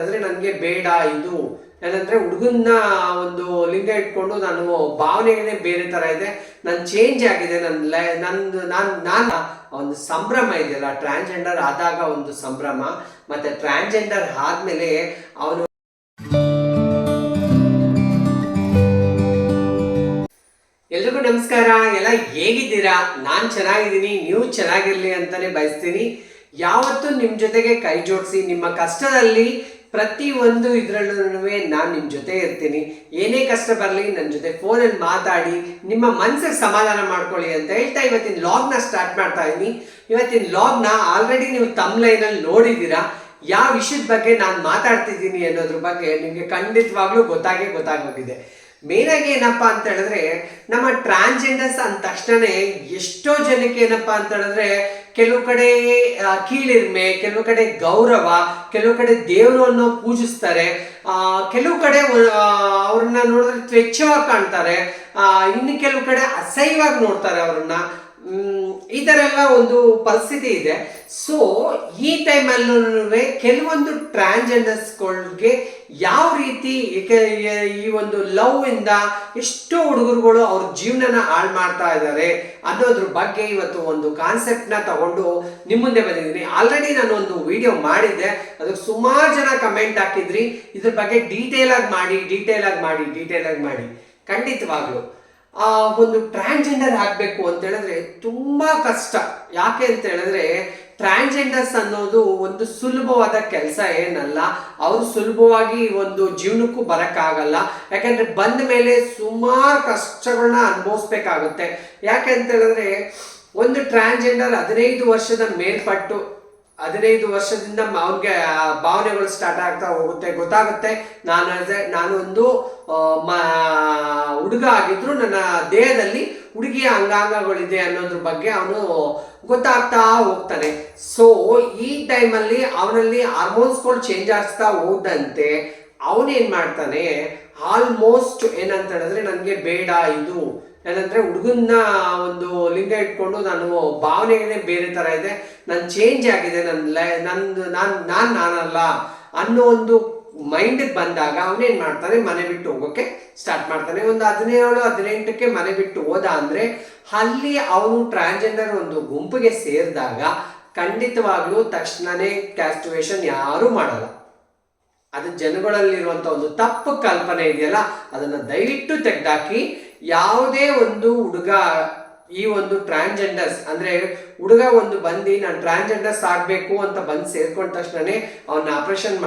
ಅಂದ್ರೆ ನನಗೆ ಬೇಡ ಇದು. ಏನಂದ್ರೆ ಹುಡುಗನ್ನ ಒಂದು ಲಿಂಗ ಇಟ್ಕೊಂಡು ನಾನು ಭಾವನೆಗಳೇ ಬೇರೆ ತರ ಇದೆ. ನಾನು ಚೇಂಜ್ ಆಗಿದೆ ನನ್ನ ಲೈ ನಂದು, ನಾನು ನಾನು ಒಂದು ಸಂಭ್ರಮ ಇದೆಯಲ್ಲ ಟ್ರಾನ್ಸ್ಜೆಂಡರ್ ಆದಾಗ ಒಂದು ಸಂಭ್ರಮ, ಮತ್ತೆ ಟ್ರಾನ್ಸ್ಜೆಂಡರ್ ಆದ್ಮೇಲೆ ಅವನು ಎಲ್ರಿಗೂ ನಮಸ್ಕಾರ. ಎಲ್ಲ ಹೇಗಿದ್ದೀರಾ? ನಾನು ಚೆನ್ನಾಗಿದ್ದೀನಿ, ನೀವು ಚೆನ್ನಾಗಿರ್ಲಿ ಅಂತಾನೆ ಬಯಸ್ತೀನಿ. ಯಾವತ್ತೂ ನಿಮ್ಮ ಜೊತೆಗೆ ಕೈ ಜೋಡಿಸಿ, ನಿಮ್ಮ ಕಷ್ಟದಲ್ಲಿ ಪ್ರತಿ ಒಂದು ಇದರಲ್ಲೂ ನಾನು ನಿಮ್ಮ ಜೊತೆ ಇರ್ತೀನಿ. ಏನೇ ಕಷ್ಟ ಬರಲಿ ನನ್ನ ಜೊತೆ ಫೋನಲ್ಲಿ ಮಾತಾಡಿ, ನಿಮ್ಮ ಮನಸ್ಸಿಗೆ ಸಮಾಧಾನ ಮಾಡ್ಕೊಳ್ಳಿ ಅಂತ ಹೇಳ್ತಾ ಇವತ್ತಿನ ಲಾಗ್ನ ಸ್ಟಾರ್ಟ್ ಮಾಡ್ತಾ ಇದ್ದೀನಿ. ಇವತ್ತಿನ ಲಾಗ್ನ ಆಲ್ರೆಡಿ ನೀವು ತಮ್ಮ ಲೈನಲ್ಲಿ ನೋಡಿದ್ದೀರಾ. ಯಾವ ವಿಷಯದ ಬಗ್ಗೆ ನಾನು ಮಾತಾಡ್ತಿದ್ದೀನಿ ಅನ್ನೋದ್ರ ಬಗ್ಗೆ ನಿಮಗೆ ಖಂಡಿತವಾಗ್ಲೂ ಗೊತ್ತಾಗೇ ಗೊತ್ತಾಗೋಗಿದೆ ಮೇನಾಗಿ ಏನಪ್ಪ ಅಂತ ಹೇಳಿದ್ರೆ, ನಮ್ಮ ಟ್ರಾನ್ಸ್ಜೆಂಡರ್ಸ್ ಅಂದ ತಕ್ಷಣ ಎಷ್ಟೋ ಜನಕ್ಕೆ ಏನಪ್ಪಾ ಅಂತ ಹೇಳಿದ್ರೆ ಕೆಲವು ಕಡೆ ಕೀಳಿರ್ಮೆ, ಕೆಲವು ಕಡೆ ಗೌರವ, ಕೆಲವು ಕಡೆ ದೇವರನ್ನು ಪೂಜಿಸ್ತಾರೆ. ಕೆಲವು ಕಡೆ ಅವ್ರನ್ನ ನೋಡಿದ್ರೆ ತ್ವೆಚ್ಛವಾಗಿ ಕಾಣ್ತಾರೆ. ಇನ್ನು ಕೆಲವು ಕಡೆ ಅಸಹ್ಯವಾಗಿ ನೋಡ್ತಾರೆ ಅವ್ರನ್ನ. ಈ ಥರ ಎಲ್ಲ ಒಂದು ಪರಿಸ್ಥಿತಿ ಇದೆ. ಸೊ ಈ ಟೈಮಲ್ಲೂ ಕೆಲವೊಂದು ಟ್ರಾನ್ಸ್ಜೆಂಡರ್ಸ್ಗಳಿಗೆ ಯಾವ ರೀತಿ ಈ ಒಂದು ಲವ್ ಇಂದ ಎಷ್ಟೋ ಹುಡುಗರುಗಳು ಅವ್ರ ಜೀವನನ ಹಾಳು ಮಾಡ್ತಾ ಇದ್ದಾರೆ ಅನ್ನೋದ್ರ ಬಗ್ಗೆ ಇವತ್ತು ಒಂದು ಕಾನ್ಸೆಪ್ಟ್ನ ತಗೊಂಡು ನಿಮ್ಮ ಮುಂದೆ ಬಂದಿದ್ದೀನಿ. ಆಲ್ರೆಡಿ ನಾನು ಒಂದು ವಿಡಿಯೋ ಮಾಡಿದ್ದೆ. ಅದಕ್ಕೆ ಸುಮಾರು ಜನ ಕಮೆಂಟ್ ಹಾಕಿದ್ರಿ. ಇದ್ರ ಬಗ್ಗೆ ಡೀಟೇಲ್ ಆಗಿ ಮಾಡಿ ಡೀಟೇಲ್ ಆಗಿ ಮಾಡಿ ಡೀಟೇಲ್ ಆಗಿ ಮಾಡಿ. ಖಂಡಿತವಾಗ್ಲು. ಆ, ಒಂದು ಟ್ರಾನ್ಸ್ಜೆಂಡರ್ ಆಗಬೇಕು ಅಂತ ಹೇಳಿದ್ರೆ ತುಂಬಾ ಕಷ್ಟ. ಯಾಕೆ ಅಂತ ಹೇಳಿದ್ರೆ ಟ್ರಾನ್ಸ್ಜೆಂಡರ್ಸ್ ಅನ್ನೋದು ಒಂದು ಸುಲಭವಾದ ಕೆಲಸ ಏನಲ್ಲ, ಅವರು ಸುಲಭವಾಗಿ ಒಂದು ಜೀವನಕ್ಕೂ ಬರೋಕ್ಕಾಗಲ್ಲ. ಯಾಕಂದ್ರೆ ಬಂದ ಮೇಲೆ ಸುಮಾರು ಕಷ್ಟಗಳನ್ನ ಅನುಭವಿಸ್ಬೇಕಾಗುತ್ತೆ. ಯಾಕೆ ಅಂತ ಹೇಳಿದ್ರೆ, ಒಂದು ಟ್ರಾನ್ಸ್ಜೆಂಡರ್ ಹದಿನೈದು ವರ್ಷದ ಮೇಲ್ಪಟ್ಟು ಹದಿನೈದು ವರ್ಷದಿಂದ ಅವ್ರಿಗೆ ಆ ಭಾವನೆಗಳು ಸ್ಟಾರ್ಟ್ ಆಗ್ತಾ ಹೋಗುತ್ತೆ. ಗೊತ್ತಾಗುತ್ತೆ. ನಾನು ನಾನೊಂದು ಹುಡುಗ ಆಗಿದ್ರು ನನ್ನ ದೇಹದಲ್ಲಿ ಹುಡುಗಿಯ ಅಂಗಾಂಗಗಳಿದೆ ಅನ್ನೋದ್ರ ಬಗ್ಗೆ ಅವನು ಗೊತ್ತಾಗ್ತಾ ಹೋಗ್ತಾನೆ. ಸೊ ಈ ಟೈಮಲ್ಲಿ ಅವನಲ್ಲಿ ಹಾರ್ಮೋನ್ಸ್ಗಳು ಚೇಂಜ್ ಆಗ್ತಾ ಹೋದಂತೆ ಅವನೇನ್ ಮಾಡ್ತಾನೆ? ಆಲ್ಮೋಸ್ಟ್ ಏನಂತ ಹೇಳಿದ್ರೆ ನನಗೆ ಬೇಡ ಇದು. ಏನಂದ್ರೆ ಹುಡುಗನ್ನ ಒಂದು ಲಿಂಗ ಇಟ್ಕೊಂಡು ನಾನು ಭಾವನೆಗಳೇ ಬೇರೆ ತರ ಇದೆ. ನಾನು ಚೇಂಜ್ ಆಗಿದೆ ನನ್ನ ಲೈ ನಂದು ನಾನು ನಾನು ನಾನಲ್ಲ ಅನ್ನೋ ಒಂದು ಮೈಂಡ್ ಬಂದಾಗ ಅವನೇನ್ ಮಾಡ್ತಾನೆ? ಮನೆ ಬಿಟ್ಟು ಹೋಗೋಕೆ ಸ್ಟಾರ್ಟ್ ಮಾಡ್ತಾನೆ. ಒಂದು ಹದಿನೇಳು, ಹದಿನೆಂಟಕ್ಕೆ ಮನೆ ಬಿಟ್ಟು ಹೋದ ಅಂದ್ರೆ ಅಲ್ಲಿ ಅವನು ಟ್ರಾನ್ಸ್ಜೆಂಡರ್ ಒಂದು ಗುಂಪಿಗೆ ಸೇರಿದಾಗ ಖಂಡಿತವಾಗ್ಲೂ ತಕ್ಷಣನೇ ಕ್ಯಾಸ್ಟುವೇಷನ್ ಯಾರೂ ಮಾಡಲ್ಲ. ಅದು ಜನಗಳಲ್ಲಿರುವಂಥ ಒಂದು ತಪ್ಪು ಕಲ್ಪನೆ ಇದೆಯಲ್ಲ, ಅದನ್ನ ದಯವಿಟ್ಟು ತೆಗೆದಾಕಿ ಯಾವುದೇ ಒಂದು ಹುಡುಗ ಈ ಒಂದು ಟ್ರಾನ್ಸ್ಜೆಂಡರ್ಸ್ ಅಂದ್ರೆ ಹುಡುಗ ಒಂದು ಬಂದು ನಾನು ಟ್ರಾನ್ಸ್ಜೆಂಡರ್ಸ್ ಆಗ್ಬೇಕು ಅಂತ ಬಂದು ಸೇರ್ಕೊಂಡ ತಕ್ಷಣನೇ ಅವನ್ನ ಆಪರೇಷನ್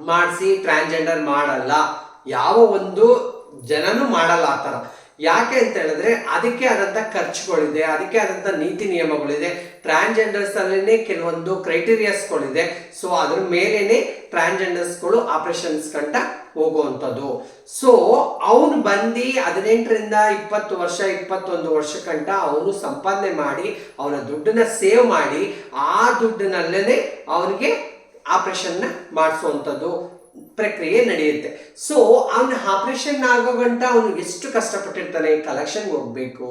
ಮಾಡಿಸಿ ಟ್ರಾನ್ಸ್ಜೆಂಡರ್ ಮಾಡಲ್ಲ. ಯಾವ ಒಂದು ಜನನೂ ಮಾಡಲ್ಲ ಆ ಥರ. ಯಾಕೆ ಅಂತ ಹೇಳಿದ್ರೆ ಅದಕ್ಕೆ ಆದಂತ ಖರ್ಚುಗಳಿದೆ, ಅದಕ್ಕೆ ಆದಂತ ನೀತಿ ನಿಯಮಗಳಿದೆ ಟ್ರಾನ್ಸ್ಜೆಂಡರ್ಸ್ ಅಲ್ಲೇ ಕೆಲವೊಂದು ಕ್ರೈಟೀರಿಯಾಸ್ಗಳಿದೆ. ಸೊ ಅದ್ರ ಮೇಲೇನೆ ಟ್ರಾನ್ಸ್ಜೆಂಡರ್ಸ್ಗಳು ಆಪರೇಷನ್ಸ್ ಕಂಟ ಹೋಗುವಂಥದ್ದು. ಸೊ ಅವನು ಬಂದು ಹದಿನೆಂಟರಿಂದ ಇಪ್ಪತ್ತು ವರ್ಷ, ಇಪ್ಪತ್ತೊಂದು ವರ್ಷ ಕಂಟ ಅವನು ಸಂಪಾದನೆ ಮಾಡಿ, ಅವನ ದುಡ್ಡನ್ನ ಸೇವ್ ಮಾಡಿ, ಆ ದುಡ್ಡಿನಲ್ಲೇ ಅವನಿಗೆ ಆಪರೇಷನ್ನ ಮಾಡಿಸುವಂಥದ್ದು. ಪ್ರಕ್ರಿಯೆ ನಡೆಯುತ್ತೆ. ಸೊ ಅವನ ಆಪರೇಷನ್ ಆಗೋ ಗಂಟ ಅವನು ಎಷ್ಟು ಕಷ್ಟಪಟ್ಟಿರ್ತಾನೆ? ಕಲೆಕ್ಷನ್ಗೆ ಹೋಗ್ಬೇಕು.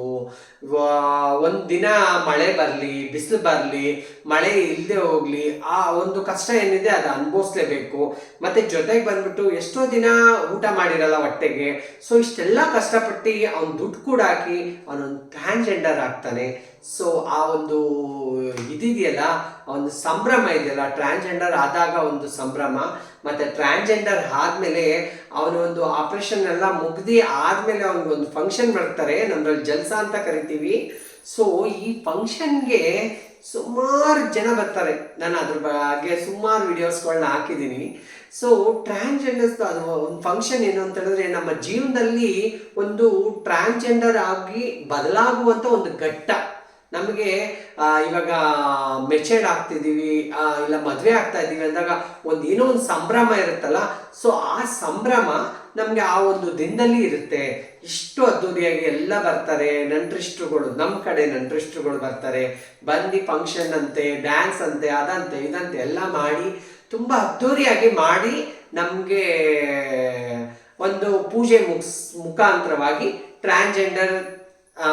ಒಂದು ದಿನ ಮಳೆ ಬರಲಿ, ಬಿಸಿಲು ಬರಲಿ, ಮಳೆ ಇಲ್ಲದೆ ಹೋಗಲಿ, ಆ ಒಂದು ಕಷ್ಟ ಏನಿದೆ ಅದು ಅನುಭವಿಸ್ಲೇಬೇಕು. ಮತ್ತೆ ಜೊತೆಗೆ ಬಂದ್ಬಿಟ್ಟು ಎಷ್ಟೋ ದಿನ ಊಟ ಮಾಡಿರಲ್ಲ ಹೊಟ್ಟೆಗೆ. ಸೊ ಇಷ್ಟೆಲ್ಲ ಕಷ್ಟಪಟ್ಟು ಅವ್ನು ದುಡ್ಡು ಕೂಡ ಹಾಕಿ ಅವನೊಂದು ಟ್ರಾನ್ಸ್ಜೆಂಡರ್ ಆಗ್ತಾನೆ. ಸೊ ಆ ಒಂದು ಇದಿದೆಯಲ್ಲ ಒಂದು ಸಂಭ್ರಮ ಇದೆಯಲ್ಲ ಟ್ರಾನ್ಸ್ಜೆಂಡರ್ ಆದಾಗ ಒಂದು ಸಂಭ್ರಮ, ಮತ್ತೆ ಟ್ರಾನ್ಸ್ಜೆಂಡರ್ ಆದ್ಮೇಲೆ ಅವನ ಒಂದು ಆಪರೇಷನ್ ಎಲ್ಲ ಮುಗ್ದಿ ಆದ್ಮೇಲೆ ಅವನಿಗೊಂದು ಫಂಕ್ಷನ್ ಮಾಡ್ತಾರೆ ನಮ್ಮಲ್ಲಿ ಜಲ್ಸಾ ಅಂತ ಕರಿತೀವಿ. ಸೊ ಈ ಫಂಕ್ಷನ್ಗೆ ಸುಮಾರು ಜನ ಬರ್ತಾರೆ. ನಾನು ಅದ್ರ ಬಗ್ಗೆ ಸುಮಾರು ವಿಡಿಯೋಸ್ಗಳನ್ನ ಹಾಕಿದ್ದೀನಿ. ಸೊ ಟ್ರಾನ್ಸ್ಜೆಂಡರ್ಸ್ ಅದು ಒಂದು ಫಂಕ್ಷನ್ ಏನು ಅಂತ ಹೇಳಿದ್ರೆ, ನಮ್ಮ ಜೀವನದಲ್ಲಿ ಒಂದು ಟ್ರಾನ್ಸ್ಜೆಂಡರ್ ಆಗಿ ಬದಲಾಗುವಂತ ಒಂದು ಘಟ್ಟ. ನಮಗೆ ಇವಾಗ ಮೆಚೇರ್ಡ್ ಆಗ್ತಿದ್ದೀವಿ ಇಲ್ಲ ಮದುವೆ ಆಗ್ತಾ ಇದ್ದೀವಿ ಅಂದಾಗ ಒಂದು ಏನೋ ಒಂದು ಸಂಭ್ರಮ ಇರುತ್ತಲ್ಲ, ಸೊ ಆ ಸಂಭ್ರಮ ನಮಗೆ ಆ ಒಂದು ದಿನದಲ್ಲಿ ಇರುತ್ತೆ. ಇಷ್ಟು ಅದ್ದೂರಿಯಾಗಿ ಎಲ್ಲ ಬರ್ತಾರೆ. ನಂಟ್ರಿಷ್ಟ್ರುಗಳು ನಮ್ಮ ಕಡೆ ನಂಟ್ರಿಷ್ಟ್ರುಗಳು ಬರ್ತಾರೆ. ಬಂದು ಫಂಕ್ಷನ್ ಅಂತೆ ಡ್ಯಾನ್ಸ್ ಅಂತೆ, ಅದಂತೆ, ಇದಂತೆ ಎಲ್ಲ ಮಾಡಿ, ತುಂಬ ಅದ್ದೂರಿಯಾಗಿ ಮಾಡಿ ನಮಗೆ ಒಂದು ಪೂಜೆ ಮುಗಿಸ್, ಮುಖಾಂತರವಾಗಿ ಟ್ರಾನ್ಸ್ಜೆಂಡರ್ ಆ,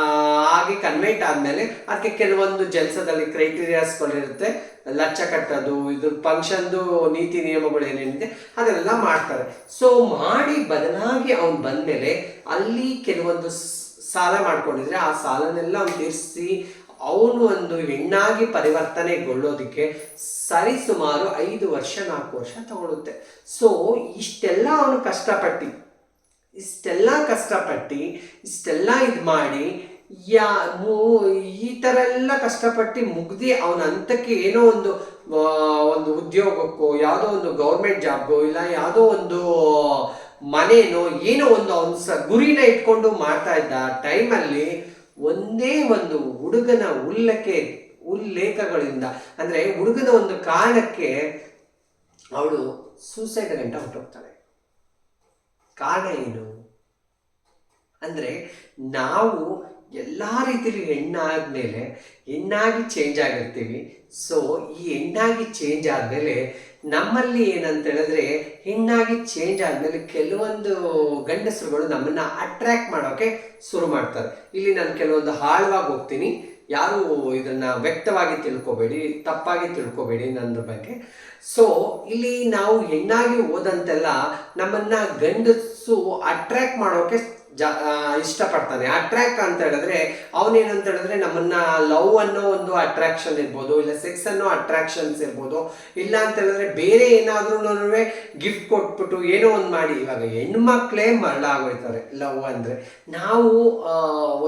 ಕನ್ವೆಂಟ್ ಆದಮೇಲೆ ಅದಕ್ಕೆ ಕೆಲವೊಂದು ಜಲ್ಸದಲ್ಲಿ ಕ್ರೈಟೀರಿಯಾಸ್ಗಳಿರುತ್ತೆ ಲಚ್ಚ ಕಟ್ಟೋದು ಇದು ಫಂಕ್ಷನ್ದು ನೀತಿ ನಿಯಮಗಳು ಏನೇನಿದೆ ಅದನ್ನೆಲ್ಲ ಮಾಡ್ತಾರೆ. ಸೊ ಮಾಡಿ ಬದಲಾಗಿ ಅವ್ನು ಬಂದಮೇಲೆ ಅಲ್ಲಿ ಕೆಲವೊಂದು ಸಾಲ ಮಾಡ್ಕೊಂಡಿದ್ರೆ ಆ ಸಾಲನೆಲ್ಲ ಅವ್ನು ತೀರಿಸಿ ಅವನು ಒಂದು ಹೆಣ್ಣಾಗಿ ಪರಿವರ್ತನೆಗೊಳ್ಳೋದಕ್ಕೆ ಸರಿಸುಮಾರು ಐದು ವರ್ಷ ನಾಲ್ಕು ವರ್ಷ ತಗೊಳುತ್ತೆ. ಸೊ ಇಷ್ಟೆಲ್ಲ ಅವನು ಕಷ್ಟಪಟ್ಟು ಇಷ್ಟೆಲ್ಲ ಕಷ್ಟಪಟ್ಟು, ಇಷ್ಟೆಲ್ಲ ಇದು ಮಾಡಿ, ಯಾ ಈ ಥರ ಎಲ್ಲ ಕಷ್ಟಪಟ್ಟು ಮುಗ್ದು ಅವನ ಹಂತಕ್ಕೆ ಏನೋ ಒಂದು ಒಂದು ಉದ್ಯೋಗಕ್ಕೋ, ಯಾವುದೋ ಒಂದು ಗೌರ್ಮೆಂಟ್ ಜಾಬ್ಗೋ, ಇಲ್ಲ ಯಾವುದೋ ಒಂದು ಮನೇನೋ, ಏನೋ ಒಂದು ಅವನ ಸ, ಗುರಿನ ಇಟ್ಕೊಂಡು ಮಾಡ್ತಾ ಇದ್ದ ಟೈಮಲ್ಲಿ ಒಂದೇ ಒಂದು ಹುಡುಗನ ಉಲ್ಲಕ್ಕೆ ಉಲ್ಲೇಖಗಳಿಂದ, ಅಂದರೆ ಹುಡುಗನ ಒಂದು ಕಾರಣಕ್ಕೆ ಅವಳು ಸೂಸೈಡ್ ಗಂಟ ಹೊರಟೋಗ್ತಾಳೆ ಕಾರಣ ಏನು? ಅಂದರೆ ನಾವು ಎಲ್ಲ ರೀತಿಲಿ ಹೆಣ್ಣಾದ್ಮೇಲೆ ಹೆಣ್ಣಾಗಿ ಚೇಂಜ್ ಆಗಿರ್ತೀವಿ. ಸೊ ಈ ಹೆಣ್ಣಾಗಿ ಚೇಂಜ್ ಆದಮೇಲೆ ನಮ್ಮಲ್ಲಿ ಏನಂತ ಹೇಳಿದ್ರೆ ಹೆಣ್ಣಾಗಿ ಚೇಂಜ್ ಆದಮೇಲೆ ಕೆಲವೊಂದು ಗಂಡಸರುಗಳು ನಮ್ಮನ್ನ ಅಟ್ರ್ಯಾಕ್ಟ್ ಮಾಡೋಕೆ ಶುರು ಮಾಡ್ತಾರೆ. ಇಲ್ಲಿ ನಾನು ಕೆಲವೊಂದು ಆಳವಾಗಿ ಹೋಗ್ತೀನಿ. ಯಾರು ಇದನ್ನ ವ್ಯಕ್ತವಾಗಿ ತಿಳ್ಕೊಬೇಡಿ, ತಪ್ಪಾಗಿ ತಿಳ್ಕೊಬೇಡಿ ನನ್ನ ಬಗ್ಗೆ. ಸೊ ಇಲ್ಲಿ ನಾವು ಹೆಣ್ಣಾಗಿ ಹೋದಂತೆಲ್ಲ ನಮ್ಮನ್ನ ಗಂಡಸು ಅಟ್ರಾಕ್ಟ್ ಮಾಡೋಕೆ ಜಾ ಇಷ್ಟಪಡ್ತಾನೆ. ಅಟ್ರಾಕ್ಟ್ ಅಂತ ಹೇಳಿದ್ರೆ, ಅವನೇನಂತ ಹೇಳಿದ್ರೆ ನಮ್ಮನ್ನ ಲವ್ ಅನ್ನೋ ಒಂದು ಅಟ್ರಾಕ್ಷನ್ ಇರ್ಬೋದು, ಇಲ್ಲ ಸೆಕ್ಸ್ ಅನ್ನೋ ಅಟ್ರಾಕ್ಷನ್ಸ್ ಇರ್ಬೋದು, ಇಲ್ಲ ಅಂತ ಹೇಳಿದ್ರೆ ಬೇರೆ ಏನಾದ್ರೂ ಗಿಫ್ಟ್ ಕೊಟ್ಬಿಟ್ಟು ಏನೋ ಒಂದು ಮಾಡಿ. ಇವಾಗ ಹೆಣ್ಮಕ್ಳೇ ಮರಳ ಆಗೋಯ್ತಾರೆ ಲವ್ ಅಂದ್ರೆ ನಾವು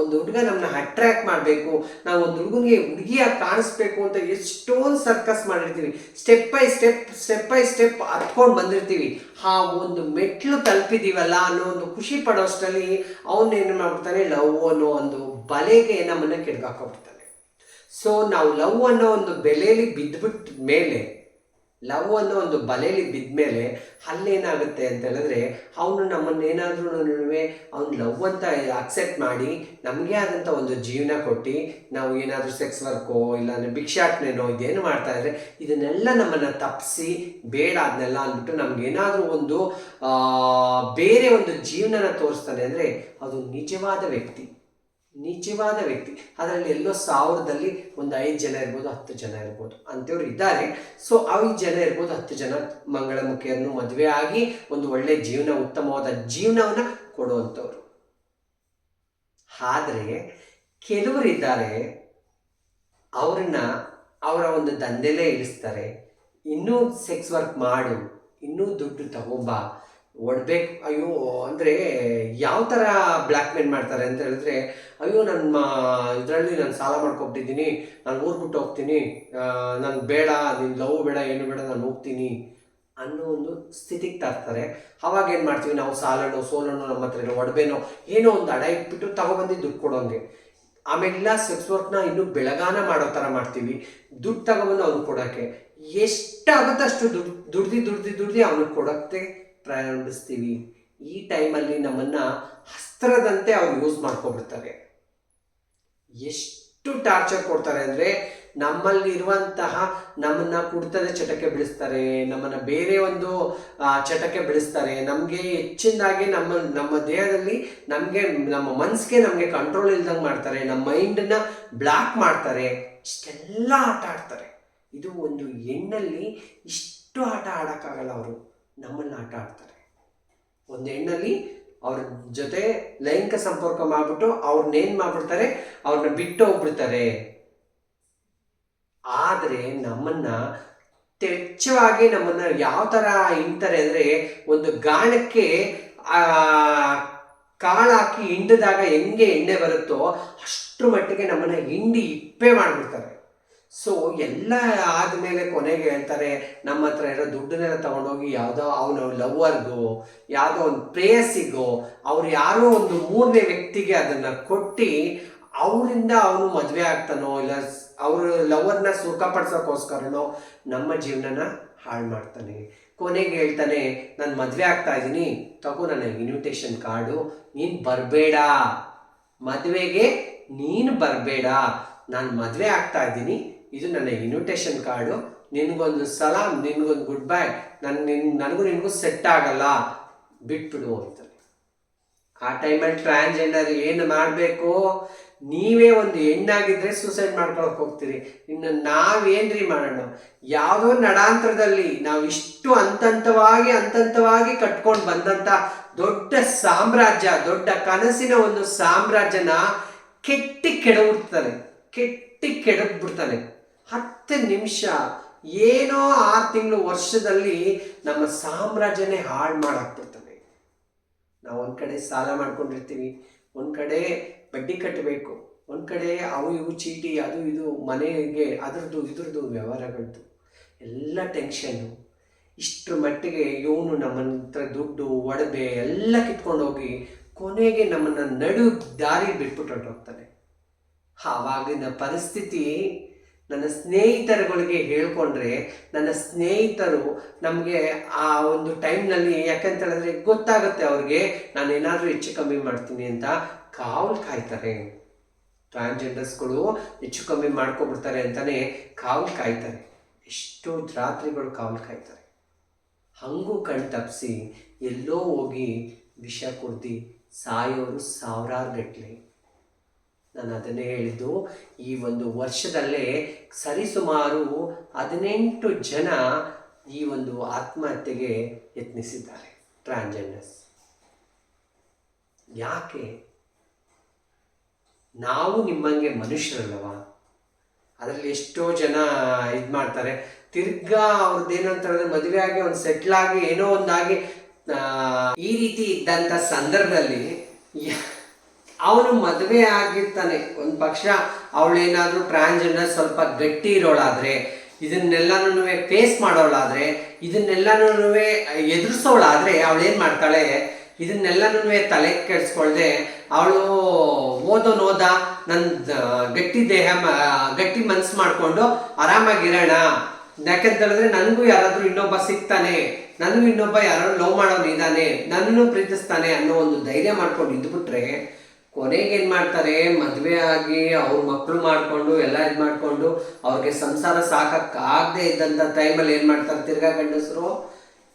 ಒಂದು ಹುಡುಗ ನಮ್ಮನ್ನ ಅಟ್ರಾಕ್ಟ್ ಮಾಡಬೇಕು, ನಾವು ಒಂದು ಹುಡುಗನಿಗೆ ಹುಡುಗಿಯಾಗಿ ಕಾಣಿಸ್ಬೇಕು ಅಂತ ಎಷ್ಟೊಂದು ಸರ್ಕಸ್ ಮಾಡಿರ್ತೀವಿ. Step by step step by step ಹತ್ಕೊಂಡು ಬಂದಿರ್ತೀವಿ. ಆ ಒಂದು ಮೆಟ್ಲು ತಲುಪಿದೀವಲ್ಲ ಅನ್ನೋ ಒಂದು ಖುಷಿ ಪಡೋಷ್ಟರಲ್ಲಿ ಅವನೇನು ಮಾಡ್ಬಿಡ್ತಾನೆ, ಲವ್ ಅನ್ನೋ ಒಂದು ಬಲೆಗೆ ನಮ್ಮನ್ನು ಕೆಡ್ಗಾಕೊಂಡ್ಬಿಡ್ತಾನೆ ಸೊ ನಾವು ಲವ್ ಅನ್ನೋ ಒಂದು ಬೆಲೆಯಲ್ಲಿ ಬಿದ್ದುಬಿಟ್ಟ ಮೇಲೆ ಲವ್ ಅನ್ನೋ ಒಂದು ಬಲೆಯಲ್ಲಿ ಬಿದ್ದ ಮೇಲೆ ಅಲ್ಲೇನಾಗುತ್ತೆ ಅಂತ ಹೇಳಿದ್ರೆ ಅವನು ನಮ್ಮನ್ನೇನಾದ್ರೂ ಅವ್ನು ಲವ್ ಅಂತ ಅಕ್ಸೆಪ್ಟ್ ಮಾಡಿ ನಮಗೆ ಆದಂಥ ಒಂದು ಜೀವನ ಕೊಟ್ಟು ನಾವು ಏನಾದರೂ ಸೆಕ್ಸ್ ವರ್ಕೋ ಇಲ್ಲಾಂದ್ರೆ ಭಿಕ್ಷಾಟನೆನೋ ಇದೇನು ಮಾಡ್ತಾ ಇದ್ರೆ ಇದನ್ನೆಲ್ಲ ನಮ್ಮನ್ನು ತಪ್ಪಿಸಿ ಬೇಡ ಅದನ್ನೆಲ್ಲ ಅಂದ್ಬಿಟ್ಟು ನಮ್ಗೇನಾದರೂ ಒಂದು ಆ, ಬೇರೆ ಒಂದು ಜೀವನನ ತೋರಿಸ್ತಾನೆ ಅಂದರೆ ಅದು ನಿಜವಾದ ವ್ಯಕ್ತಿ. ನಿಜವಾದ ವ್ಯಕ್ತಿ. ಅದರಲ್ಲಿ ಎಲ್ಲೋ ಸಾವಿರದಲ್ಲಿ ಒಂದು ಐದು ಜನ ಇರ್ಬೋದು, ಹತ್ತು ಜನ ಇರ್ಬೋದು ಅಂಥವ್ರು ಇದ್ದಾರೆ. ಸೊ ಐದು ಜನ ಇರ್ಬೋದು, ಹತ್ತು ಜನ ಮಂಗಳಮುಖಿಯನ್ನು ಮದುವೆ ಆಗಿ ಒಂದು ಒಳ್ಳೆ ಜೀವನ, ಉತ್ತಮವಾದ ಜೀವನವನ್ನು ಕೊಡುವಂಥವ್ರು. ಆದರೆ ಕೆಲವರಿದ್ದಾರೆ ಅವ್ರನ್ನ ಅವರ ಒಂದು ದಂಧೆಲೇ ಇಳಿಸ್ತಾರೆ ಇನ್ನೂ ಸೆಕ್ಸ್ ವರ್ಕ್ ಮಾಡು, ಇನ್ನೂ ದುಡ್ಡು ತಗೊಂಬಾ ಒಡ್ಬೇಕು. ಅಯ್ಯೋ, ಅಂದರೆ ಯಾವ ಥರ ಬ್ಲ್ಯಾಕ್ ಮೇಲ್ ಮಾಡ್ತಾರೆ ಅಂತ ಹೇಳಿದ್ರೆ, ಅಯ್ಯೋ ನನ್ನ ಇದರಲ್ಲಿ ನಾನು ಸಾಲ ಮಾಡ್ಕೊಬಿಟ್ಟಿದ್ದೀನಿ, ನಾನು ಊರು ಬಿಟ್ಟು ಹೋಗ್ತೀನಿ ನಾನು ಬೇಡ ನಿನ್ನ ಲವ್ ಬೇಡ, ಏನು ಬೇಡ, ನಾನು ಹೋಗ್ತೀನಿ ಅನ್ನೋ ಒಂದು ಸ್ಥಿತಿಗೆ ತರ್ತಾರೆ. ಅವಾಗ ಏನು ಮಾಡ್ತೀವಿ ನಾವು ಸಾಲನೋ, ಸೋಲನೋ, ನಮ್ಮ ಹತ್ರ ಇರೋ ಒಡಬೇನೋ ಏನೋ ಒಂದು ಅಡ ಇಟ್ಬಿಟ್ಟು ತಗೊಬಂದು ದುಡ್ಡು ಕೊಡೋಂಗೆ. ಆಮೇಲೆಲ್ಲ ಸೆಕ್ಸ್ ವರ್ಕ್ನ ಇನ್ನೂ ಬೆಳಗಾನ ಮಾಡೋ ಥರ ಮಾಡ್ತೀವಿ. ದುಡ್ಡು ತಗೊಬಂದು ಅವ್ನಿಗೆ ಕೊಡೋಕ್ಕೆ ಎಷ್ಟಾಗುತ್ತೆ ಅಷ್ಟು ದುಡ್ಡು, ದುಡ್ದು ದುಡ್ದು ದುಡ್ದು ಅವ್ನಿಗೆ ಕೊಡೋಕ್ಕೆ ಪ್ರಾರಂಭಿಸ್ತೀವಿ. ಈ ಟೈಮಲ್ಲಿ ನಮ್ಮನ್ನ ಅಸ್ತ್ರದಂತೆ ಅವ್ರು ಯೂಸ್ ಮಾಡ್ಕೊಬಿಡ್ತಾರೆ ಎಷ್ಟು ಟಾರ್ಚರ್ ಕೊಡ್ತಾರೆ ಅಂದರೆ ನಮ್ಮಲ್ಲಿರುವಂತಹ ನಮ್ಮನ್ನ ಕುಡ್ತದ ಚಟಕ್ಕೆ ಬೆಳೆಸ್ತಾರೆ, ನಮ್ಮನ್ನ ಬೇರೆ ಒಂದು ಚಟಕ್ಕೆ ಬೆಳೆಸ್ತಾರೆ. ನಮಗೆ ಹೆಚ್ಚಿನದಾಗಿ ನಮ್ಮ ನಮ್ಮ ದೇಹದಲ್ಲಿ ನಮಗೆ, ನಮ್ಮ ಮನಸ್ಸಿಗೆ ನಮಗೆ ಕಂಟ್ರೋಲ್ ಇಲ್ದಂಗೆ ಮಾಡ್ತಾರೆ. ನಮ್ಮ ಮೈಂಡನ್ನ ಬ್ಲಾಕ್ ಮಾಡ್ತಾರೆ. ಇಷ್ಟೆಲ್ಲ ಆಟ ಆಡ್ತಾರೆ. ಇದು ಒಂದು ಹೆಣ್ಣಲ್ಲಿ ಇಷ್ಟು ಆಟ ಆಡೋಕ್ಕಾಗಲ್ಲ ಅವರು. ನಮ್ಮನ್ನ ಆಟ ಆಡ್ತಾರೆ. ಒಂದು ಹೆಣ್ಣಲ್ಲಿ ಅವ್ರ ಜೊತೆ ಲೈಂಗಿಕ ಸಂಪರ್ಕ ಮಾಡ್ಬಿಟ್ಟು ಅವ್ರನ್ನೇನು ಮಾಡ್ಬಿಡ್ತಾರೆ? ಅವ್ರನ್ನ ಬಿಟ್ಟು ಹೋಗ್ಬಿಡ್ತಾರೆ ಆದರೆ ನಮ್ಮನ್ನ ತೆಚ್ಚವಾಗಿ ನಮ್ಮನ್ನ ಯಾವ ಥರ ಹಿಂಡ್ತಾರೆ ಅಂದರೆ ಒಂದು ಗಾಣಕ್ಕೆ ಕಾಳಾಕಿ ಹಿಂಡಿದಾಗ ಹೆಂಗೆ ಎಣ್ಣೆ ಬರುತ್ತೋ ಅಷ್ಟರ ಮಟ್ಟಿಗೆ ನಮ್ಮನ್ನ ಹಿಂಡಿ ಇಪ್ಪೆ ಮಾಡಿಬಿಡ್ತಾರೆ. ಸೊ ಎಲ್ಲ ಆದಮೇಲೆ ಕೊನೆಗೆ ಹೇಳ್ತಾರೆ, ನಮ್ಮ ಹತ್ರ ಇರೋ ದುಡ್ಡನ್ನೆಲ್ಲ ತಗೊಂಡೋಗಿ ಯಾವುದೋ ಅವನ ಲವ್ವರ್ಗೋ ಯಾವುದೋ ಒಂದು ಪ್ರೇಯಸಿಗೋ, ಅವ್ರು ಯಾರೋ ಒಂದು ಮೂರನೇ ವ್ಯಕ್ತಿಗೆ ಅದನ್ನು ಕೊಟ್ಟು, ಅವರಿಂದ ಅವನು ಮದುವೆ ಆಗ್ತಾನೋ, ಇಲ್ಲ ಅವ್ರ ಲವರ್ನ ಸುಖಪಡಿಸೋಕ್ಕೋಸ್ಕರನೋ ನಮ್ಮ ಜೀವನನ ಹಾಳು ಮಾಡ್ತಾನೆ. ಕೊನೆಗೆ ಹೇಳ್ತಾನೆ, ನಾನು ಮದುವೆ ಆಗ್ತಾ ಇದ್ದೀನಿ, ತಗೋ ನನ್ನ ಇನ್ವಿಟೇಷನ್ ಕಾರ್ಡು, ನೀನು ಬರಬೇಡ. ಮದುವೆಗೆ ನೀನು ಬರಬೇಡ. ನಾನು ಮದುವೆ ಆಗ್ತಾ ಇದ್ದೀನಿ ಇದು ನನ್ನ ಇನ್ವಿಟೇಷನ್ ಕಾರ್ಡು ನಿನಗೊಂದು ಸಲಾಮ್ ನಿನಗೊಂದು ಗುಡ್ ಬೈ ನನ್ನ ನಿನ್, ನನಗೂ ನಿನಗೂ ಸೆಟ್ ಆಗಲ್ಲ. ಬಿಟ್ಬಿಡು ಅಂತ. ಆ ಟೈಮಲ್ಲಿ ಟ್ರಾನ್ಸ್ಜೆಂಡರ್ ಏನು ಮಾಡಬೇಕು? ನೀವೇ ಒಂದು ಹೆಣ್ಣಾಗಿದ್ರೆ ಸೂಸೈಡ್ ಮಾಡ್ಕೊಳಕ್ ಹೋಗ್ತೀರಿ. ಇನ್ನು ನಾವೇನ್ರಿ ಮಾಡೋಣ? ಯಾವುದೋ ನಡಾಂತರದಲ್ಲಿ ನಾವು ಇಷ್ಟು ಹಂತಂತವಾಗಿ ಹಂತಂತವಾಗಿ ಕಟ್ಕೊಂಡು ಬಂದಂತ ದೊಡ್ಡ ಸಾಮ್ರಾಜ್ಯ, ದೊಡ್ಡ ಕನಸಿನ ಒಂದು ಸಾಮ್ರಾಜ್ಯನ ಕೆಟ್ಟಿ ಕೆಡಬಿಡ್ತಾನೆ ಕೆಟ್ಟಿ ಕೆಡಬಿಡ್ತಾನೆ ಹತ್ತು ನಿಮಿಷ ಏನೋ ಆರು ತಿಂಗಳು ವರ್ಷದಲ್ಲಿ ನಮ್ಮ ಸಾಮ್ರಾಜ್ಯನೇ ಹಾಳು ಮಾಡಾಕ್ಬಿಡ್ತಾನೆ ನಾವು ಒಂದು ಕಡೆ ಸಾಲ ಮಾಡ್ಕೊಂಡಿರ್ತೀವಿ, ಒಂದು ಕಡೆ ಬಡ್ಡಿ ಕಟ್ಟಬೇಕು ಒಂದು ಕಡೆ ಅವು ಇವು ಚೀಟಿ, ಅದು ಇದು, ಮನೆಗೆ ಅದರದ್ದು, ಇದ್ರದ್ದು ವ್ಯವಹಾರಗಳದ್ದು. ಎಲ್ಲ ಟೆನ್ಷನ್ನು ಇಷ್ಟರ ಮಟ್ಟಿಗೆ ಇವನು ನಮ್ಮ ಹತ್ರ ದುಡ್ಡು, ಒಡವೆ ಎಲ್ಲ ಕಿತ್ಕೊಂಡು ಹೋಗಿ ಕೊನೆಗೆ ನಮ್ಮನ್ನು ನಡು ದಾರಿ ಬಿಟ್ಬಿಟ್ಟು ಹೋಗ್ತಾನೆ. ಆವಾಗಿನ ಪರಿಸ್ಥಿತಿ ನನ್ನ ಸ್ನೇಹಿತರುಗಳಿಗೆ ಹೇಳ್ಕೊಂಡ್ರೆ ನನ್ನ ಸ್ನೇಹಿತರು ನಮಗೆ ಆ ಒಂದು ಟೈಮ್ನಲ್ಲಿ ಯಾಕಂತ ಹೇಳಿದ್ರೆ ಗೊತ್ತಾಗುತ್ತೆ ಅವ್ರಿಗೆ ನಾನು ಏನಾದರೂ ಹೆಚ್ಚು ಕಮ್ಮಿ ಮಾಡ್ತೀನಿ ಅಂತ ಕಾವಲು ಕಾಯ್ತಾರೆ. ಟ್ರಾನ್ಸ್ಜೆಂಡರ್ಸ್ಗಳು ಹೆಚ್ಚು ಕಮ್ಮಿ ಮಾಡ್ಕೊಬಿಡ್ತಾರೆ ಅಂತಲೇ ಕಾವಲು ಕಾಯ್ತಾರೆ. ಎಷ್ಟು ರಾತ್ರಿಗಳು ಕಾವಲು ಕಾಯ್ತಾರೆ. ಹಂಗೂ ಕಣ್ ತಪ್ಪಿಸಿ ಎಲ್ಲೋ ಹೋಗಿ ವಿಷ ಕುಡ್ದು ಸಾಯೋರು ಸಾವಿರಾರು ಗಟ್ಟಲೆ ನಾನು ಅದನ್ನೇ ಹೇಳಿದ್ದು, ಈ ಒಂದು ವರ್ಷದಲ್ಲೇ ಸರಿಸುಮಾರು ಹದಿನೆಂಟು ಜನ ಈ ಒಂದು ಆತ್ಮಹತ್ಯೆಗೆ ಯತ್ನಿಸಿದ್ದಾರೆ. ಟ್ರಾನ್ಜೆಂಡರ್ಸ್ ಯಾಕೆ? ನಾವು ನಿಮ್ಮಂಗೆ ಮನುಷ್ಯರಲ್ಲವ? ಅದರಲ್ಲಿ ಎಷ್ಟೋ ಜನ ಇದು ಮಾಡ್ತಾರೆ. ತಿರ್ಗಾ ಅವ್ರದ್ದೇನು ಅಂತ ಹೇಳಿದ್ರೆ ಮದುವೆ ಆಗಿ ಒಂದು ಸೆಟ್ಲ್ ಆಗಿ ಏನೋ ಒಂದಾಗಿ ಈ ರೀತಿ ಇದ್ದಂಥ ಸಂದರ್ಭದಲ್ಲಿ ಅವನು ಮದುವೆ ಆಗಿರ್ತಾನೆ. ಒಂದು ಪಕ್ಷ ಅವಳೇನಾದ್ರೂ ಟ್ರಾನ್ಸ್ಜೆಂಡರ್ ಸ್ವಲ್ಪ ಗಟ್ಟಿ ಇರೋಳಾದ್ರೆ ಇದನ್ನೆಲ್ಲನೂ ಫೇಸ್ ಮಾಡೋಳಾದ್ರೆ ಇದನ್ನೆಲ್ಲನೂ ಎದುರಿಸೋಳಾದ್ರೆ ಅವಳೇನು ಮಾಡ್ತಾಳೆ ಇದನ್ನೆಲ್ಲನೂ ತಲೆ ಕೆಡಿಸ್ಕೊಳ್ದೆ, ಅವಳು ಓದೋ ನೋದ ನನ್ನ ಗಟ್ಟಿ ದೇಹ ಗಟ್ಟಿ ಮನ್ಸು ಮಾಡಿಕೊಂಡು ಆರಾಮಾಗಿರೋಣ. ಯಾಕಂತ ಹೇಳಿದ್ರೆ ನನಗೂ ಯಾರಾದರೂ ಇನ್ನೊಬ್ಬ ಸಿಗ್ತಾನೆ, ನನಗೂ ಇನ್ನೊಬ್ಬ ಯಾರು ಲವ್ ಮಾಡೋನು ಇದ್ದಾನೆ ನನ್ನನ್ನು ಪ್ರೀತಿಸ್ತಾನೆ ಅನ್ನೋ ಒಂದು ಧೈರ್ಯ ಮಾಡ್ಕೊಂಡು ಇದ್ಬಿಟ್ರೆ ಕೊನೆಗೆ ಏನು ಮಾಡ್ತಾರೆ, ಮದುವೆ ಆಗಿ ಅವ್ರ ಮಕ್ಕಳು ಮಾಡಿಕೊಂಡು, ಎಲ್ಲ ಇದು ಮಾಡಿಕೊಂಡು ಅವ್ರಿಗೆ ಸಂಸಾರ ಸಾಕಕ್ಕಾಗದೆ ಇದ್ದಂಥ ಟೈಮಲ್ಲಿ ಏನು ಮಾಡ್ತಾರೆ ತಿರ್ಗಾ ಗಂಡಸರು?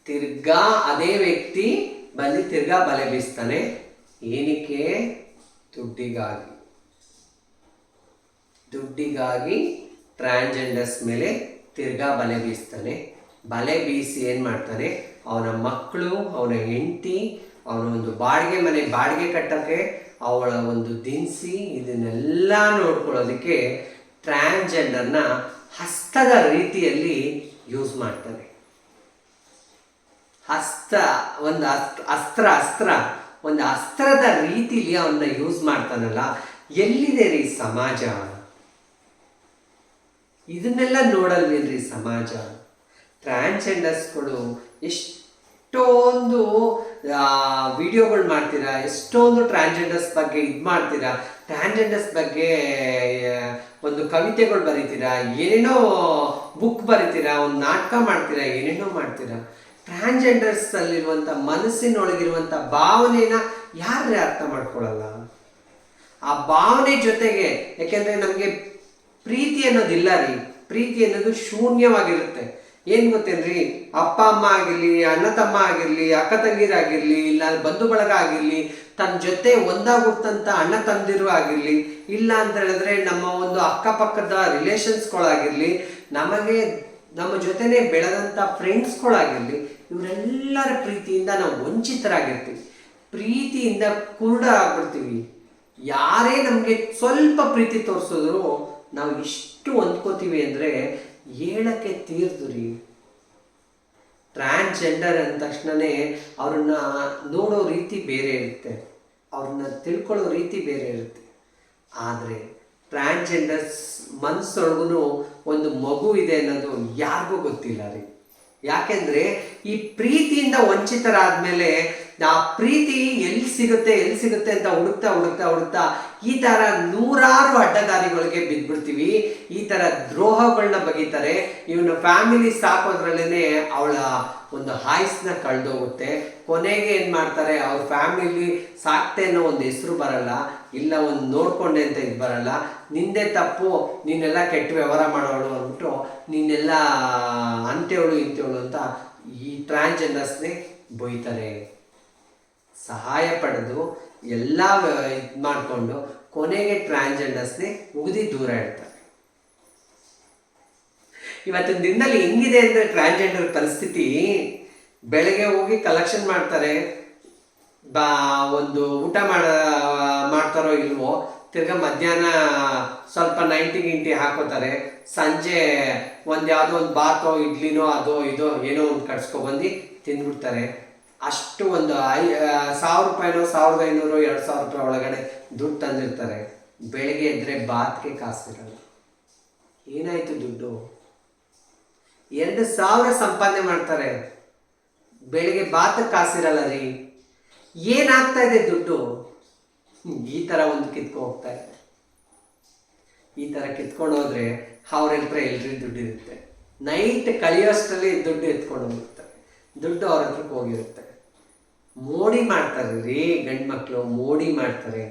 ತಿರ್ಗಾ ಅದೇ ವ್ಯಕ್ತಿ ಬಂದು ತಿರ್ಗಾ ಬಲೆ ಬೀಸ್ತಾನೆ. ಏನಕ್ಕೆ? ದುಡ್ಡಿಗಾಗಿ. ದುಡ್ಡಿಗಾಗಿ ಟ್ರಾನ್ಜೆಂಡರ್ಸ್ ಮೇಲೆ ತಿರ್ಗಾ ಬಲೆ ಬೀಸ್ತಾನೆ. ಬಲೆ ಬೀಸಿ ಏನು ಮಾಡ್ತಾನೆ? ಅವನ ಮಕ್ಕಳು ಅವನ ಹೆಂಡತಿ, ಅವನ ಒಂದು ಬಾಡಿಗೆ ಮನೆ, ಬಾಡಿಗೆ ಕಟ್ಟೋಕ್ಕೆ ಅವಳ ಒಂದು ದಿನಸಿ ಇದನ್ನೆಲ್ಲ ನೋಡ್ಕೊಳ್ಳೋದಕ್ಕೆ ಟ್ರಾನ್ಸ್ಜೆಂಡರ್ನ ಹಸ್ತದ ರೀತಿಯಲ್ಲಿ ಯೂಸ್ ಮಾಡ್ತಾನೆ. ಹಸ್ತ, ಒಂದು ಅಸ್ತ್ರ ಅಸ್ತ್ರ, ಒಂದು ಅಸ್ತ್ರದ ರೀತಿಲಿ ಅವನ್ನ ಯೂಸ್ ಮಾಡ್ತಾನಲ್ಲ, ಎಲ್ಲಿದೆ ರೀ ಸಮಾಜ? ಇದನ್ನೆಲ್ಲ ನೋಡಲ್ವೇನ್ರಿ ಸಮಾಜ? ಟ್ರಾನ್ಸ್ಜೆಂಡರ್ಸ್ಗಳು ಎಷ್ಟೊಂದು ವಿಡಿಯೋಗಳು ಮಾಡ್ತೀರಾ? ಎಷ್ಟೊಂದು ಟ್ರಾನ್ಜೆಂಡರ್ಸ್ ಬಗ್ಗೆ ಇದು ಮಾಡ್ತೀರಾ? ಟ್ರಾನ್ಜೆಂಡರ್ಸ್ ಬಗ್ಗೆ ಒಂದು ಕವಿತೆಗಳು ಬರೀತೀರಾ? ಏನೇನೋ ಬುಕ್ ಬರೀತೀರಾ? ಒಂದು ನಾಟಕ ಮಾಡ್ತೀರಾ? ಏನೇನೋ ಮಾಡ್ತೀರಾ? ಟ್ರಾನ್ಸ್ಜೆಂಡರ್ಸ್ ಅಲ್ಲಿರುವಂಥ ಮನಸ್ಸಿನೊಳಗಿರುವಂಥ ಭಾವನೆನ ಯಾರೇ ಅರ್ಥ ಮಾಡ್ಕೊಳ್ಳಲ್ಲ ಆ ಭಾವನೆ ಜೊತೆಗೆ, ಯಾಕೆಂದ್ರೆ ನಮಗೆ ಪ್ರೀತಿ ಅನ್ನೋದಿಲ್ಲ ರೀ. ಪ್ರೀತಿ ಅನ್ನೋದು ಶೂನ್ಯವಾಗಿರುತ್ತೆ. ಏನ್ ಗೊತ್ತೇನ್ರಿ ಅಪ್ಪ, ಅಮ್ಮ ಆಗಿರಲಿ, ಅಣ್ಣ, ತಮ್ಮ ಆಗಿರಲಿ, ಅಕ್ಕ ತಂಗಿರಾಗಿರ್ಲಿ ಇಲ್ಲ ಬಂಧು ಬಳಗ ಆಗಿರಲಿ ತನ್ನ ಜೊತೆ ಒಂದಾಗುತ್ತಂತ ಅಣ್ಣ, ತಂದಿರು ಆಗಿರಲಿ, ಇಲ್ಲ ಅಂತ ಹೇಳಿದ್ರೆ ನಮ್ಮ ಒಂದು ಅಕ್ಕಪಕ್ಕದ ರಿಲೇಷನ್ಸ್ಗಳಾಗಿರಲಿ, ನಮಗೆ ನಮ್ಮ ಜೊತೆನೆ ಬೆಳೆದಂಥ ಫ್ರೆಂಡ್ಸ್ಗಳಾಗಿರಲಿ, ಇವರೆಲ್ಲರ ಪ್ರೀತಿಯಿಂದ ನಾವು ವಂಚಿತರಾಗಿರ್ತೀವಿ. ಪ್ರೀತಿಯಿಂದ ಕುರುಡ ಆಗ್ಬಿಡ್ತೀವಿ. ಯಾರೇ ನಮಗೆ ಸ್ವಲ್ಪ ಪ್ರೀತಿ ತೋರಿಸಿದ್ರು ನಾವು ಇಷ್ಟು ಹೊಂದ್ಕೋತೀವಿ ಅಂದರೆ ಹೇಳಕ್ಕೆ ತೀರ್ದು ರೀ ಟ್ರಾನ್ಸ್ಜೆಂಡರ್ ಅಂದ ತಕ್ಷಣನೇ ಅವ್ರನ್ನ ನೋಡೋ ರೀತಿ ಬೇರೆ ಇರುತ್ತೆ. ಅವ್ರನ್ನ ತಿಳ್ಕೊಳ್ಳೋ ರೀತಿ ಬೇರೆ ಇರುತ್ತೆ. ಆದರೆ ಟ್ರಾನ್ಸ್ಜೆಂಡರ್ಸ್ ಮನಸ್ಸೊಳಗೂ ಒಂದು ಮಗು ಇದೆ ಅನ್ನೋದು ಯಾರಿಗೂ ಗೊತ್ತಿಲ್ಲ ರೀ. ಯಾಕೆಂದ್ರೆ ಈ ಪ್ರೀತಿಯಿಂದ ವಂಚಿತರಾದ್ಮೇಲೆ ಆ ಪ್ರೀತಿ ಎಲ್ಲಿ ಸಿಗುತ್ತೆ ಎಲ್ಲಿ ಸಿಗುತ್ತೆ ಅಂತ ಹುಡುಕ್ತಾ ಹುಡುಕ್ತಾ ಹುಡುಕ್ತಾ ಈ ತರ ನೂರಾರು ಅಡ್ಡದಾರಿಗಳಿಗೆ ಬಿದ್ದ್ಬಿಡ್ತೀವಿ. ಈ ತರ ದ್ರೋಹಗಳನ್ನ ಬಗೀತಾರೆ. ಇವನ ಫ್ಯಾಮಿಲಿ ಸಾಕೋದ್ರಲ್ಲೇನೆ ಅವಳ ಒಂದು ಹಾಯ್ಸ್ನ ಕಳೆದೋಗುತ್ತೆ. ಕೊನೆಗೆ ಏನು ಮಾಡ್ತಾರೆ, ಅವ್ರ ಫ್ಯಾಮಿಲಿ ಸಾಕ್ತೆ ಅನ್ನೋ ಒಂದು ಹೆಸರು ಬರಲ್ಲ, ಇಲ್ಲ ಒಂದು ನೋಡ್ಕೊಂಡೆ ಅಂತ ಇದು ಬರಲ್ಲ. ನಿಂದೆ ತಪ್ಪು, ನೀನೆಲ್ಲ ಕೆಟ್ಟ ವ್ಯವಹಾರ ಮಾಡೋಳು ಅಂದ್ಬಿಟ್ಟು, ನೀನೆಲ್ಲ ಅಂತ್ಯವಳು ಇಂತ್ಯವಳು ಅಂತ ಈ ಟ್ರಾನ್ಸ್ಜೆಂಡರ್ಸ್ನೇ ಬೈತಾರೆ. ಸಹಾಯ ಪಡೆದು ಎಲ್ಲ ಇದು ಮಾಡಿಕೊಂಡು ಕೊನೆಗೆ ಟ್ರಾನ್ಸ್ಜೆಂಡರ್ಸ್ನೇ ಉಗಿದು ದೂರ ಇಡ್ತಾರೆ ಇವತ್ತಿನ ದಿನದಲ್ಲಿ ಹೆಂಗಿದೆ ಅಂದರೆ ಟ್ರಾನ್ಸ್ಜೆಂಡರ್ ಪರಿಸ್ಥಿತಿ? ಬೆಳಗ್ಗೆ ಹೋಗಿ ಕಲೆಕ್ಷನ್ ಮಾಡ್ತಾರೆ. ಬಾ, ಒಂದು ಊಟ ಮಾಡ, ಮಾಡ್ತಾರೋ ಇಲ್ವೋ, ತಿರ್ಗ ಮಧ್ಯಾಹ್ನ ಸ್ವಲ್ಪ ನೈಂಟಿ ಗಿಂಟಿ ಹಾಕೋತಾರೆ. ಸಂಜೆ ಒಂದು ಯಾವುದೋ ಒಂದು ಬಾತೋ, ಇಡ್ಲಿನೋ, ಅದೋ, ಇದೋ, ಏನೋ ಒಂದು ಕಟ್ಸ್ಕೊಬಂದು ತಿಂದ್ಬಿಡ್ತಾರೆ. ಅಷ್ಟು ಒಂದು ಐ ಸಾವಿರ ರೂಪಾಯಿನೋ, ಸಾವಿರದ ಐನೂರು, ಎರಡು ಸಾವಿರ ರೂಪಾಯಿ ಒಳಗಡೆ ದುಡ್ಡು ತಂದಿರ್ತಾರೆ. ಬೆಳಗ್ಗೆ ಎದ್ರೆ ಬಾತ್ಗೆ ಕಾಸಿರಲ್ಲ. ಏನಾಯ್ತು ದುಡ್ಡು? ಎರಡು ಸಾವಿರ ಸಂಪಾದನೆ ಮಾಡ್ತಾರೆ. ಬೆಳಿಗ್ಗೆ ಬಾತ ಕಾಸಿರಲ್ಲ ರೀ. ಏನಾಗ್ತಾ ಇದೆ ದುಡ್ಡು? ಈ ಥರ ಒಂದು ಕಿತ್ಕೊ ಹೋಗ್ತಾ ಇದೆ. ಈ ಥರ ಕಿತ್ಕೊಂಡು ಹೋದ್ರೆ ಅವ್ರ ಹತ್ರ ಎಲ್ರಿ ದುಡ್ಡು ಇರುತ್ತೆ. ನೈಟ್ ಕಳಿಯೋಷ್ಟರಲ್ಲಿ ದುಡ್ಡು ಎತ್ಕೊಂಡು ಹೋಗುತ್ತೆ ದುಡ್ಡು ಅವ್ರ ಹತ್ರಕ್ಕೆ ಹೋಗಿರುತ್ತೆ. ಮೋಡಿ ಮಾಡ್ತಾರೆ ರೀ ಗಂಡು ಮಕ್ಕಳು ಮೋಡಿ ಮಾಡ್ತಾರೆ.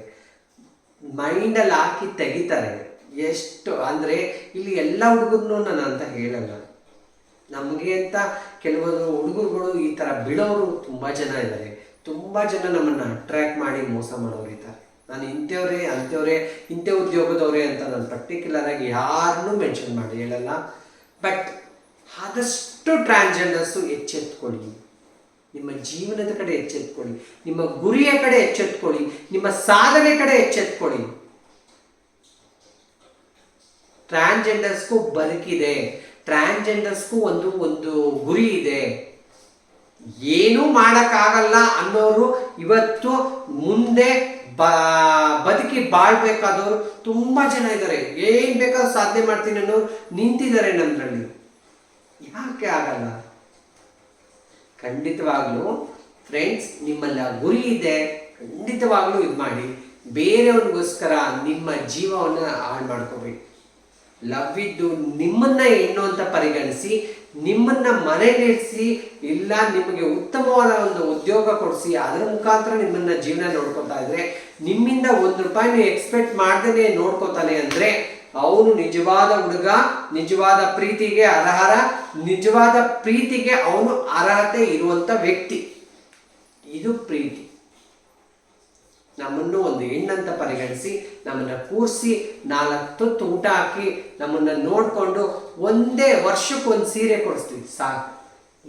ಮೈಂಡಲ್ಲಿ ಹಾಕಿ ತೆಗಿತಾರೆ. ಎಷ್ಟು ಅಂದರೆ ಇಲ್ಲಿ ಎಲ್ಲ ಹುಡುಗರನ್ನು ನಾನು ಅಂತ ಹೇಳಲ್ಲ. ನಮಗೆ ಅಂತ ಕೆಲವೊಂದು ಹುಡುಗರುಗಳು ಈ ಥರ ಬಿಡೋರು ತುಂಬ ಜನ ಇದ್ದಾರೆ. ತುಂಬ ಜನ ನಮ್ಮನ್ನು ಅಟ್ರ್ಯಾಕ್ಟ್ ಮಾಡಿ ಮೋಸ ಮಾಡೋರು ಇದ್ದಾರೆ. ನಾನು ಇಂಥವ್ರೇ, ಅಂಥವ್ರೇ, ಇಂಥ ಉದ್ಯೋಗದವರೇ ಅಂತ ನಾನು ಪರ್ಟಿಕ್ಯುಲರ್ ಆಗಿ ಯಾರನ್ನೂ ಮೆನ್ಷನ್ ಮಾಡಿ ಹೇಳಲ್ಲ. ಬಟ್ ಆದಷ್ಟು ಟ್ರಾನ್ಸ್ಜೆಂಡರ್ಸು ಎಚ್ಚೆತ್ಕೊಳ್ಳಿ. ನಿಮ್ಮ ಜೀವನದ ಕಡೆ ಎಚ್ಚೆತ್ಕೊಳ್ಳಿ. ನಿಮ್ಮ ಗುರಿಯ ಕಡೆ ಎಚ್ಚೆತ್ಕೊಳ್ಳಿ. ನಿಮ್ಮ ಸಾಧನೆ ಕಡೆ ಎಚ್ಚೆತ್ಕೊಳ್ಳಿ. ಟ್ರಾನ್ಸ್ಜೆಂಡರ್ಸ್ಗೂ ಬದುಕಿದೆ. ಟ್ರಾನ್ಸ್ಜೆಂಡರ್ಸ್ಗೂ ಒಂದು ಒಂದು ಗುರಿ ಇದೆ. ಏನೂ ಮಾಡೋಕ್ಕಾಗಲ್ಲ ಅನ್ನೋರು ಇವತ್ತು ಮುಂದೆ ಬದುಕಿ ಬಾಳ್ಬೇಕಾದವರು ತುಂಬ ಜನ ಇದ್ದಾರೆ. ಏನು ಬೇಕಾದ್ರೂ ಸಾಧನೆ ಮಾಡ್ತೀನಿ ಅನ್ನೋರು ನಿಂತಿದ್ದಾರೆ ನಮ್ಮದ್ರಲ್ಲಿ ಯಾಕೆ ಆಗಲ್ಲ? ಖಂಡಿತವಾಗ್ಲೂ ಫ್ರೆಂಡ್ಸ್ ನಿಮ್ಮಲ್ಲಿ ಆ ಗುರಿ ಇದೆ. ಖಂಡಿತವಾಗ್ಲೂ ಇದು ಮಾಡಿ ಬೇರೆಯವ್ರಿಗೋಸ್ಕರ ನಿಮ್ಮ ಜೀವವನ್ನು ಹಾಳು ಮಾಡ್ಕೋಬೇಕು ಲವ್ ಇದ್ದು ನಿಮ್ಮನ್ನ ಹೆಣ್ಣು ಅಂತ ಪರಿಗಣಿಸಿ, ನಿಮ್ಮನ್ನ ಮನೆಗಿರಿಸಿ ಇಲ್ಲ ನಿಮಗೆ ಉತ್ತಮವಾದ ಒಂದು ಉದ್ಯೋಗ ಕೊಡಿಸಿ, ಅದರ ಮುಖಾಂತರ ನಿಮ್ಮನ್ನ ಜೀವನ ನೋಡ್ಕೊತಾ ಇದ್ರೆ, ನಿಮ್ಮಿಂದ ಒಂದು ರೂಪಾಯಿನೂ ಎಕ್ಸ್ಪೆಕ್ಟ್ ಮಾಡ್ದೇನೆ ನೋಡ್ಕೋತಾನೆ ಅಂದ್ರೆ, ಅವನು ನಿಜವಾದ ಹುಡುಗ, ನಿಜವಾದ ಪ್ರೀತಿಗೆ ಅರ್ಹರ, ನಿಜವಾದ ಪ್ರೀತಿಗೆ ಅವನು ಅರ್ಹತೆ ಇರುವಂತ ವ್ಯಕ್ತಿ. ಇದು ಪ್ರೀತಿ. ನಮ್ಮನ್ನು ಒಂದು ಹೆಣ್ಣಂತ ಪರಿಗಣಿಸಿ, ನಮ್ಮನ್ನ ಕೂರಿಸಿ ನಾಲ್ಕು ತುತ್ತು ಊಟ ಹಾಕಿ, ನಮ್ಮನ್ನ ನೋಡ್ಕೊಂಡು ಒಂದೇ ವರ್ಷಕ್ಕೆ ಒಂದು ಸೀರೆ ಕೊಡಿಸ್ತೀವಿ. ಸಾಕು.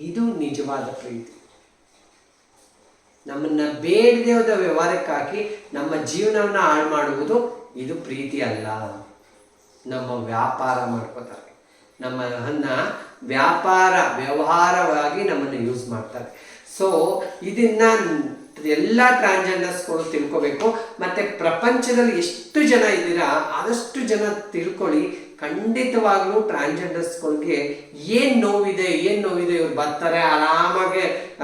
ಇದು ನಿಜವಾದ ಪ್ರೀತಿ. ನಮ್ಮನ್ನ ಬೇಡದೇ ಹೋದ ವ್ಯವಹಾರಕ್ಕೆ ನಮ್ಮ ಜೀವನವನ್ನ ಹಾಳು ಮಾಡುವುದು ಇದು ಪ್ರೀತಿ ಅಲ್ಲ. ನಮ್ಮ ವ್ಯಾಪಾರ ಮಾಡ್ಕೋತಾರೆ. ನಮ್ಮನ್ನ ವ್ಯಾಪಾರ, ವ್ಯವಹಾರವಾಗಿ ನಮ್ಮನ್ನು ಯೂಸ್ ಮಾಡ್ತಾರೆ. ಸೊ ಇದನ್ನ ಎಲ್ಲ ಟ್ರಾನ್ಸ್ಜೆಂಡರ್ಸ್ಗಳು ತಿಳ್ಕೊಬೇಕು. ಮತ್ತೆ ಪ್ರಪಂಚದಲ್ಲಿ ಎಷ್ಟು ಜನ ಇದ್ದೀರಾ, ಆದಷ್ಟು ಜನ ತಿಳ್ಕೊಳ್ಳಿ. ಖಂಡಿತವಾಗ್ಲೂ ಟ್ರಾನ್ಸ್ಜೆಂಡರ್ಸ್ಗಳಿಗೆ ಏನು ನೋವಿದೆ ಏನು ನೋವಿದೆ ಇವ್ರು ಬರ್ತಾರೆ, ಆರಾಮಾಗೆ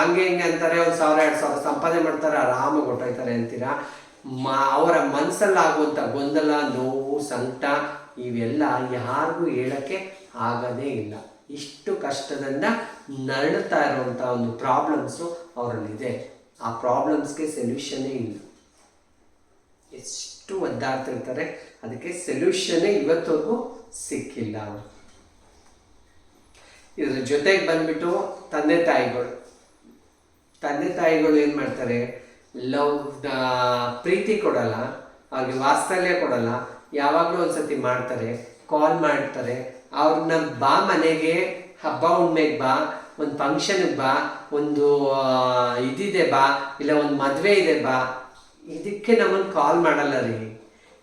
ಹಂಗೆ ಹಿಂಗೆ ಅಂತಾರೆ, ಒಂದು ಸಾವಿರ, ಎರಡು ಸಾವಿರ ಸಂಪಾದನೆ ಮಾಡ್ತಾರೆ, ಆರಾಮಾಗಿ ಹೊಟ್ಟೋಯ್ತಾರೆ ಅಂತೀರಾ? ಮ, ಅವರ ಮನಸ್ಸಲ್ಲಾಗುವಂಥ ಗೊಂದಲ, ನೋವು, ಸಂಕಟ ಇವೆಲ್ಲ ಯಾರಿಗೂ ಹೇಳಕ್ಕೆ ಆಗದೇ ಇಲ್ಲ. ಇಷ್ಟು ಕಷ್ಟದಿಂದ ನರಳುತ್ತಾ ಇರುವಂಥ ಒಂದು ಪ್ರಾಬ್ಲಮ್ಸು ಅವರಲ್ಲಿದೆ. ಆ ಪ್ರಾಬ್ಲಮ್ಸ್ಗೆ ಸೊಲ್ಯೂಷನ್ನೇ ಇಲ್ಲ. ಎಷ್ಟು ಒದ್ದಾಡ್ತಿರ್ತಾರೆ ಅದಕ್ಕೆ ಸೊಲ್ಯೂಷನ್ನೇ ಇವತ್ತವರೆಗೂ ಸಿಕ್ಕಿಲ್ಲ ಇದ್ರ ಜೊತೆಗೆ ಬಂದ್ಬಿಟ್ಟು ತಂದೆ ತಾಯಿಗಳು. ತಂದೆ ತಾಯಿಗಳು ಏನು ಮಾಡ್ತಾರೆ, ಲವ್ ಪ್ರೀತಿ ಕೊಡಲ್ಲ, ಅವ್ರಿಗೆ ವಾತ್ಸಲ್ಯ ಕೊಡಲ್ಲ, ಯಾವಾಗಲೂ ಒಂದ್ಸತಿ ಮಾಡ್ತಾರೆ ಕಾಲ್ ಮಾಡ್ತಾರೆ, ಅವ್ರನ್ನ ಬಾ ಮನೆಗೆ, ಹಬ್ಬ ಉಣ್ಮೆಗೆ ಬಾ ಒಂದು ಫಂಕ್ಷನ್ಗೆ ಬಾ, ಒಂದು ಇದಿದೆ ಬಾ, ಇಲ್ಲ ಒಂದು ಮದುವೆ ಇದೆ ಬಾ. ಇದಕ್ಕೆ ನಮ್ಮನ್ನು ಕಾಲ್ ಮಾಡಲ್ಲ ರೀ.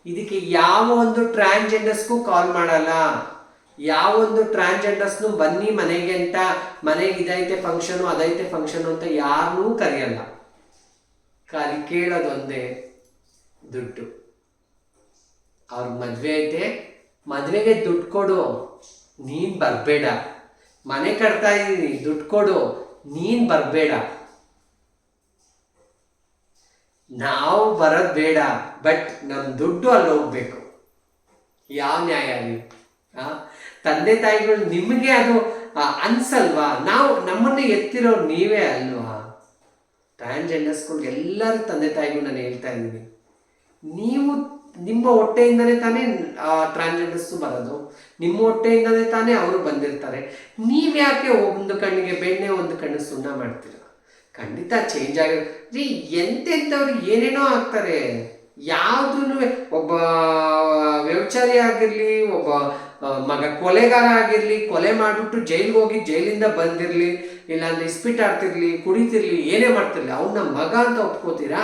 ಇದಕ್ಕೆ ಯಾವ ಒಂದು ಟ್ರಾನ್ಸ್ಜೆಂಡರ್ಸ್ಗೂ ಕಾಲ್ ಮಾಡಲ್ಲ. ಯಾವ ಒಂದು ಟ್ರಾನ್ಸ್ಜೆಂಡರ್ಸ್ನು ಬನ್ನಿ ಮನೆಗೆ ಅಂತ, ಮನೆಗೆ ಇದೈತೆ ಫಂಕ್ಷನು ಅದೈತೆ ಫಂಕ್ಷನು ಅಂತ ಯಾರನ್ನೂ ಕರೆಯಲ್ಲ. ಕರಿ, ಕೇಳೋದೊಂದೇ ದುಡ್ಡು. ಅವ್ರ ಮದುವೆ ಐತೆ, ಮದುವೆಗೆ ದುಡ್ಡು ಕೊಡು. ನೀನು ಬರಬೇಡ. ಮನೆ ಕಟ್ತಾ ಇದ್ದೀನಿ, ದುಡ್ಡು ಕೊಡು, ನೀನು ಬರಬೇಡ. ನಾವು ಬರೋದು ಬೇಡ, ಬಟ್ ನಮ್ಮ ದುಡ್ಡು ಅಲ್ಲಿ ಹೋಗ್ಬೇಕು. ಯಾವ ನ್ಯಾಯ ಆ? ತಂದೆ ತಾಯಿಗಳು ನಿಮಗೆ ಅದು ಅನ್ಸಲ್ವಾ? ನಾವು ನಮ್ಮನ್ನ ಎತ್ತಿರೋ ನೀವೇ ಅಲ್ವಾ? ಟ್ರಾನ್ಸ್ಜೆಂಡರ್ಸ್ಗಳು ಎಲ್ಲರೂ ತಂದೆ ತಾಯಿಗಳು ನಾನು ಹೇಳ್ತಾ ಇದ್ದೀನಿ. ನೀವು ನಿಮ್ಮ ಹೊಟ್ಟೆಯಿಂದನೇ ತಾನೇ ಟ್ರಾನ್ಸ್ಜೆಂಡರ್ಸು ಬರೋದು. ನಿಮ್ಮ ಹೊಟ್ಟೆಯಿಂದಲೇ ತಾನೇ ಅವರು ಬಂದಿರ್ತಾರೆ. ನೀವ್ಯಾಕೆ ಒಂದು ಕಣ್ಣಿಗೆ ಬೆಣ್ಣೆ, ಒಂದು ಕಣ್ಣು ಸುಣ್ಣ ಮಾಡ್ತೀರ? ಖಂಡಿತ ಚೇಂಜ್ ಆಗಿರೋ ರೀ, ಎಂತೆಂಥವ್ರು ಏನೇನೋ ಆಗ್ತಾರೆ. ಯಾವುದೂ ಒಬ್ಬ ವ್ಯವಚಾರಿ ಆಗಿರಲಿ, ಒಬ್ಬ ಮಗ ಕೊಲೆಗಾರ ಆಗಿರಲಿ, ಕೊಲೆ ಮಾಡಿಬಿಟ್ಟು ಜೈಲಿಗೆ ಹೋಗಿ ಜೈಲಿಂದ ಬಂದಿರಲಿ, ಇಲ್ಲಾಂದ್ರೆ ಇಸ್ಪಿಟ್ ಆಡ್ತಿರ್ಲಿ, ಕುಡಿತಿರ್ಲಿ, ಏನೇ ಮಾಡ್ತಿರ್ಲಿ ಅವನ್ನ ಮಗ ಅಂತ ಒಪ್ಕೋತೀರಾ?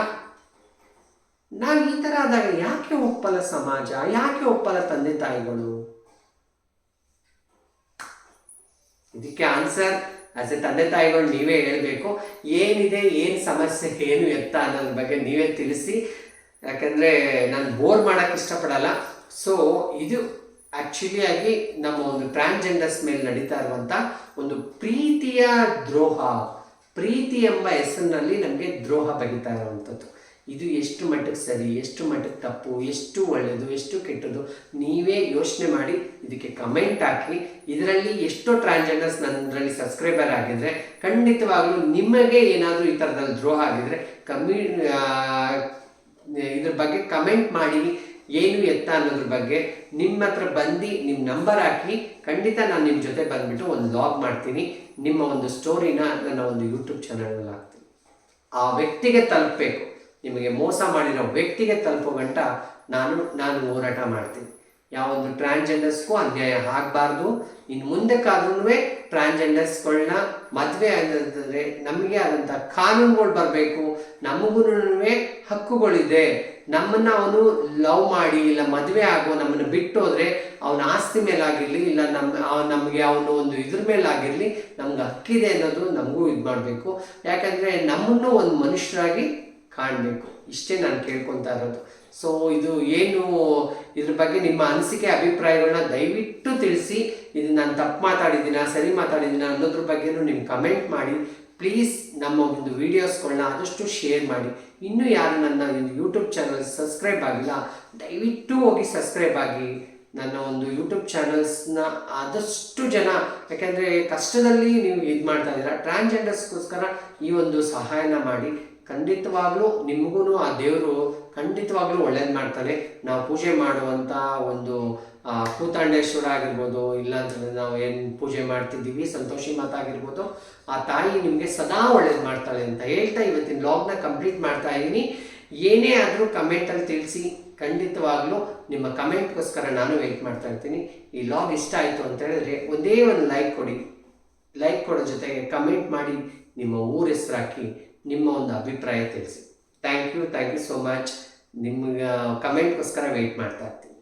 ನಾವು ಈ ಥರ ಆದಾಗ ಯಾಕೆ ಒಪ್ಪಲ್ಲ ಸಮಾಜ? ಯಾಕೆ ಒಪ್ಪಲ್ಲ ತಂದೆ ತಾಯಿಗಳು? ಇದಕ್ಕೆ ಆನ್ಸರ್ ಆಸ್ ಎ ತಂದೆ ತಾಯಿಗಳು ನೀವೇ ಹೇಳಬೇಕು. ಏನಿದೆ, ಏನು ಸಮಸ್ಯೆ, ಏನು ಎತ್ತ ಅನ್ನೋದ್ರ ಬಗ್ಗೆ ನೀವೇ ತಿಳಿಸಿ. ಯಾಕಂದರೆ ನಾನು ಬೋರ್ ಮಾಡೋಕ್ಕೆ ಇಷ್ಟಪಡಲ್ಲ. ಸೊ ಇದು ಆ್ಯಕ್ಚುಲಿ ಆಗಿ ನಮ್ಮ ಒಂದು ಟ್ರಾನ್ಸ್ಜೆಂಡರ್ಸ್ ಮೇಲೆ ನಡೀತಾ ಇರುವಂಥ ಒಂದು ಪ್ರೀತಿಯ ದ್ರೋಹ, ಪ್ರೀತಿ ಎಂಬ ಹೆಸರಿನಲ್ಲಿ ನಮಗೆ ದ್ರೋಹ ಬಗಿತಾ ಇರುವಂಥದ್ದು ಇದು ಎಷ್ಟು ಮಟ್ಟಕ್ಕೆ ಸರಿ ಎಷ್ಟು ಮಟ್ಟಕ್ಕೆ ತಪ್ಪು ಎಷ್ಟು ಒಳ್ಳೆಯದು ಎಷ್ಟು ಕೆಟ್ಟದ್ದು ನೀವೇ ಯೋಚನೆ ಮಾಡಿ ಇದಕ್ಕೆ ಕಮೆಂಟ್ ಹಾಕಿ. ಇದರಲ್ಲಿ ಎಷ್ಟು ಟ್ರಾನ್ಸ್ಜೆಂಡರ್ಸ್ ನನ್ನದ್ರಲ್ಲಿ ಸಬ್ಸ್ಕ್ರೈಬರ್ ಆಗಿದ್ರೆ ಖಂಡಿತವಾಗ್ಲೂ ನಿಮಗೆ ಏನಾದರೂ ಈ ಥರದಲ್ಲಿ ದ್ರೋಹ ಆಗಿದ್ರೆ ಕಮ್ಮಿ ಆ, ಇದ್ರ ಬಗ್ಗೆ ಕಮೆಂಟ್ ಮಾಡಿ ಏನು ಎತ್ತ ಅನ್ನೋದ್ರ ಬಗ್ಗೆ ನಿಮ್ಮ ಹತ್ರ ಬಂದು ನಿಮ್ಮ ನಂಬರ್ ಹಾಕಿ. ಖಂಡಿತ ನಾನು ನಿಮ್ಮ ಜೊತೆ ಬಂದ್ಬಿಟ್ಟು ಒಂದು ಲಾಗ್ ಮಾಡ್ತೀನಿ. ನಿಮ್ಮ ಒಂದು ಸ್ಟೋರಿನ ನನ್ನ ಒಂದು ಯೂಟ್ಯೂಬ್ ಚಾನಲಲ್ಲಿ ಹಾಕ್ತೀನಿ ಆ ವ್ಯಕ್ತಿಗೆ ತಲುಪಬೇಕು. ನಿಮಗೆ ಮೋಸ ಮಾಡಿರೋ ವ್ಯಕ್ತಿಗೆ ತಲುಪೋ ಗಂಟ ನಾನು ನಾನು ಹೋರಾಟ ಮಾಡ್ತೀನಿ. ಯಾವ ಒಂದು ಟ್ರಾನ್ಸ್ಜೆಂಡರ್ಸ್ಗೂ ಅನ್ಯಾಯ ಆಗಬಾರ್ದು. ಇನ್ನು ಮುಂದಕ್ಕಾದ್ರೂ ಟ್ರಾನ್ಸ್ಜೆಂಡರ್ಸ್ಗಳನ್ನ ಮದುವೆ ಆದರೆ ನಮಗೆ ಆದಂಥ ಕಾನೂನುಗಳು ಬರಬೇಕು. ನಮಗೂ ಹಕ್ಕುಗಳಿದೆ. ನಮ್ಮನ್ನು ಅವನು ಲವ್ ಮಾಡಿ ಇಲ್ಲ ಮದುವೆ ಆಗೋ ನಮ್ಮನ್ನು ಬಿಟ್ಟು ಹೋದರೆ ಅವನ ಆಸ್ತಿ ಮೇಲಾಗಿರಲಿ ಇಲ್ಲ ನಮ್ಮ ನಮಗೆ ಅವನು ಒಂದು ಇದ್ರ ಮೇಲಾಗಿರಲಿ ನಮ್ಗೆ ಹಕ್ಕಿದೆ ಅನ್ನೋದು ನಮಗೂ ಇದು ಮಾಡಬೇಕು ಯಾಕಂದರೆ ನಮ್ಮನ್ನು ಒಂದು ಮನುಷ್ಯರಾಗಿ ಕಾಣಬೇಕು. ಇಷ್ಟೇ ನಾನು ಕೇಳ್ಕೊತಾ ಇರೋದು. ಸೊ ಇದು ಏನು, ಇದ್ರ ಬಗ್ಗೆ ನಿಮ್ಮ ಅನಿಸಿಕೆ ಅಭಿಪ್ರಾಯಗಳನ್ನ ದಯವಿಟ್ಟು ತಿಳಿಸಿ. ಇದು ನಾನು ತಪ್ಪು ಮಾತಾಡಿದ್ದೀನ, ಸರಿ ಮಾತಾಡಿದ್ದೀನ ಅನ್ನೋದ್ರ ಬಗ್ಗೆನೂ ನಿಮ್ಮ ಕಮೆಂಟ್ ಮಾಡಿ. ಪ್ಲೀಸ್ ನಮ್ಮ ಒಂದು ವೀಡಿಯೋಸ್ಗಳನ್ನ ಆದಷ್ಟು ಶೇರ್ ಮಾಡಿ. ಇನ್ನೂ ಯಾರು ನನ್ನ ಒಂದು ಯೂಟ್ಯೂಬ್ ಚಾನಲ್ ಸಬ್ಸ್ಕ್ರೈಬ್ ಆಗಿಲ್ಲ, ದಯವಿಟ್ಟು ಹೋಗಿ ಸಬ್ಸ್ಕ್ರೈಬ್ ಆಗಿ. ನನ್ನ ಒಂದು ಯೂಟ್ಯೂಬ್ ಚಾನಲ್ಸ್ನ ಆದಷ್ಟು ಜನ, ಯಾಕೆಂದರೆ ಕಷ್ಟದಲ್ಲಿ ನೀವು ಇದು ಮಾಡ್ತಾ ಇದ್ದೀರಾ ಟ್ರಾನ್ಸ್ಜೆಂಡರ್ಸ್ಗೋಸ್ಕರ ಈ ಒಂದು ಸಹಾಯನ ಮಾಡಿ. ಖಂಡಿತವಾಗ್ಲೂ ನಿಮಗೂ ಆ ದೇವರು ಖಂಡಿತವಾಗ್ಲೂ ಒಳ್ಳೇದು ಮಾಡ್ತಾನೆ. ನಾವು ಪೂಜೆ ಮಾಡುವಂಥ ಒಂದು ಕೂತಾಂಡೇಶ್ವರ ಆಗಿರ್ಬೋದು ಇಲ್ಲಾಂತಂದ್ರೆ ನಾವು ಏನು ಪೂಜೆ ಮಾಡ್ತಿದ್ದೀವಿ, ಸಂತೋಷಿ ಮಾತಾಗಿರ್ಬೋದು ಆ ತಾಯಿ ನಿಮಗೆ ಸದಾ ಒಳ್ಳೇದು ಮಾಡ್ತಾಳೆ ಅಂತ ಹೇಳ್ತಾ ಇವತ್ತಿನ ಲಾಗ್ನ ಕಂಪ್ಲೀಟ್ ಮಾಡ್ತಾ ಇದ್ದೀನಿ. ಏನೇ ಆದರೂ ಕಮೆಂಟಲ್ಲಿ ತಿಳಿಸಿ, ಖಂಡಿತವಾಗ್ಲೂ ನಿಮ್ಮ ಕಮೆಂಟ್ಗೋಸ್ಕರ ನಾನು ವೆಯ್ಟ್ ಮಾಡ್ತಾ ಇರ್ತೀನಿ. ಈ ಲಾಗ್ ಇಷ್ಟ ಆಯಿತು ಅಂತ ಹೇಳಿದ್ರೆ ಒಂದೇ ಒಂದು ಲೈಕ್ ಕೊಡಿ. ಲೈಕ್ ಕೊಡೋ ಜೊತೆಗೆ ಕಮೆಂಟ್ ಮಾಡಿ, ನಿಮ್ಮ ಊರ ಹೆಸರು ಹಾಕಿ. ನಿಮ್ಮ ಒಂದು ಅಭಿಪ್ರಾಯ ತಿಳಿಸಿ. Thank you thank you so much ನಿಮ್ಗೆ ಕಮೆಂಟ್ಗೋಸ್ಕರ ವೆಯ್ಟ್ ಮಾಡ್ತಾ ಇರ್ತೀನಿ.